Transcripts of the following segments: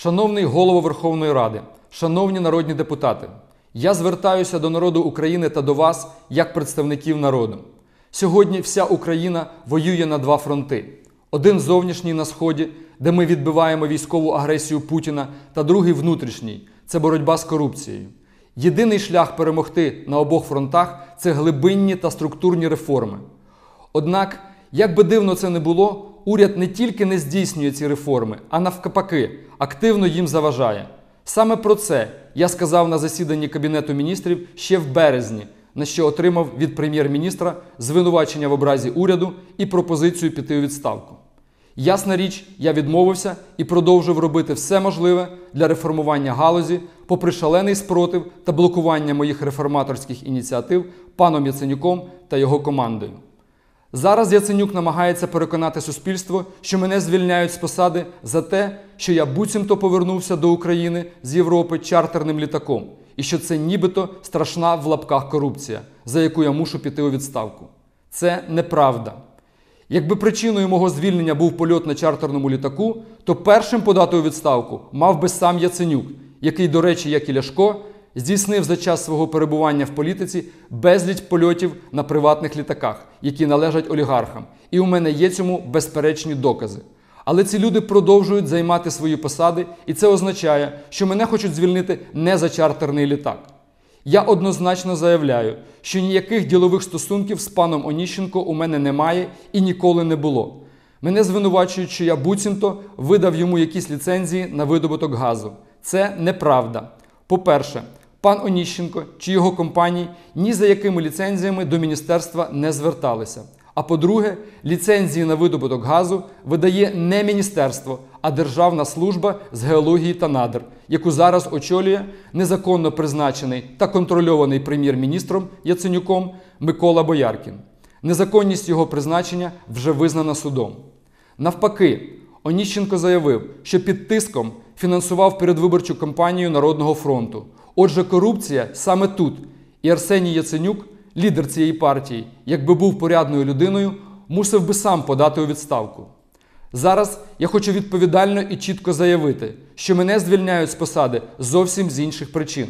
Шановний голово Верховної Ради, шановні народні депутати, я звертаюся до народу України та до вас як представників народу. Сьогодні вся Україна воює на два фронти: один зовнішній на сході, де ми відбиваємо військову агресію Путіна, та другий внутрішній це боротьба з корупцією. Єдиний шлях перемогти на обох фронтах це глибинні та структурні реформи. Однак, як би дивно це не було, уряд не тільки не здійснює ці реформи, а навпаки, активно їм заважає. Саме про це я сказав на засіданні Кабінету міністрів ще в березні, на що отримав від прем'єр-міністра звинувачення в образі уряду і пропозицію піти у відставку. Ясна річ, я відмовився і продовжив робити все можливе для реформування галузі, попри шалений спротив та блокування моїх реформаторських ініціатив паном Яценюком та його командою. Зараз Яценюк намагається переконати суспільство, що мене звільняють з посади за те, що я буцімто повернувся до України з Європи чартерним літаком, і що це нібито страшна в лапках корупція, за яку я мушу піти у відставку. Це неправда. Якби причиною мого звільнення був польот на чартерному літаку, то першим подати у відставку мав би сам Яценюк, який, до речі, як і Ляшко, здійснив за час свого перебування в політиці безліч польотів на приватних літаках, які належать олігархам. І у мене є цьому безперечні докази. Але ці люди продовжують займати свої посади, і це означає, що мене хочуть звільнити не за чартерний літак. Я однозначно заявляю, що ніяких ділових стосунків з паном Оніщенко у мене немає і ніколи не було. Мене звинувачують, що я буцімто видав йому якісь ліцензії на видобуток газу. Це неправда. По-перше, пан Оніщенко чи його компанії ні за якими ліцензіями до міністерства не зверталися. А по-друге, ліцензії на видобуток газу видає не міністерство, а Державна служба з геології та надр, яку зараз очолює незаконно призначений та контрольований прем'єр-міністром Яценюком Микола Бояркін. Незаконність його призначення вже визнана судом. Навпаки, Оніщенко заявив, що під тиском фінансував передвиборчу кампанію Народного фронту. Отже, корупція саме тут. І Арсеній Яценюк, лідер цієї партії, якби був порядною людиною, мусив би сам подати у відставку. Зараз я хочу відповідально і чітко заявити, що мене звільняють з посади зовсім з інших причин.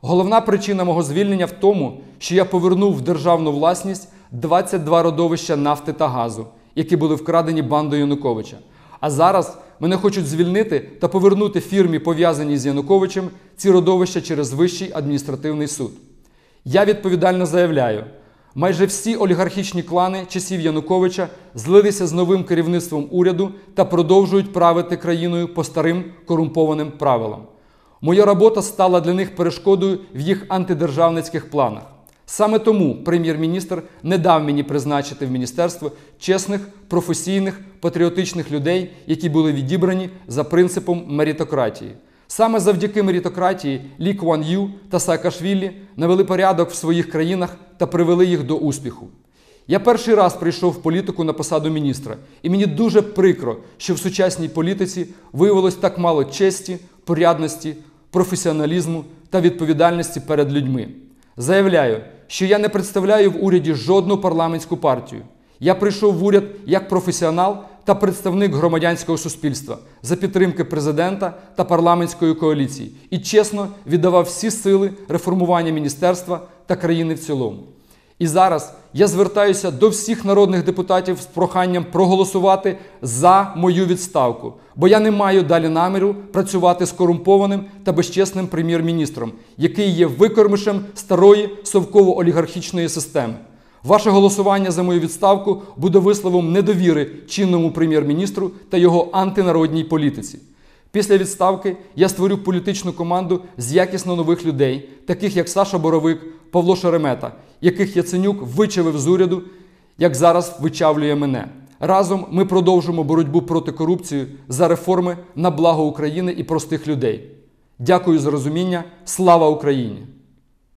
Головна причина мого звільнення в тому, що я повернув в державну власність 22 родовища нафти та газу, які були вкрадені бандою Януковича. А зараз мене хочуть звільнити та повернути фірмі, пов'язаній з Януковичем, ці родовища через Вищий адміністративний суд. Я відповідально заявляю, майже всі олігархічні клани часів Януковича злилися з новим керівництвом уряду та продовжують правити країною по старим корумпованим правилам. Моя робота стала для них перешкодою в їх антидержавницьких планах. Саме тому прем'єр-міністр не дав мені призначити в міністерство чесних, професійних, патріотичних людей, які були відібрані за принципом мерітократії. Саме завдяки мерітократії Лі Куан Ю та Саакашвілі навели порядок в своїх країнах та привели їх до успіху. Я перший раз прийшов в політику на посаду міністра, і мені дуже прикро, що в сучасній політиці виявилось так мало честі, порядності, професіоналізму та відповідальності перед людьми. Заявляю, що я не представляю в уряді жодну парламентську партію. Я прийшов в уряд як професіонал та представник громадянського суспільства за підтримки президента та парламентської коаліції і чесно віддавав всі сили реформування міністерства та країни в цілому. І зараз я звертаюся до всіх народних депутатів з проханням проголосувати за мою відставку, бо я не маю далі наміру працювати з корумпованим та безчесним прем'єр-міністром, який є викормишем старої совково-олігархічної системи. Ваше голосування за мою відставку буде висловом недовіри чинному прем'єр-міністру та його антинародній політиці. Після відставки я створю політичну команду з якісно нових людей, таких як Саша Боровик, Павло Шеремета, яких Яценюк вичавив з уряду, як зараз вичавлює мене. Разом ми продовжимо боротьбу проти корупції за реформи на благо України і простих людей. Дякую за розуміння. Слава Україні!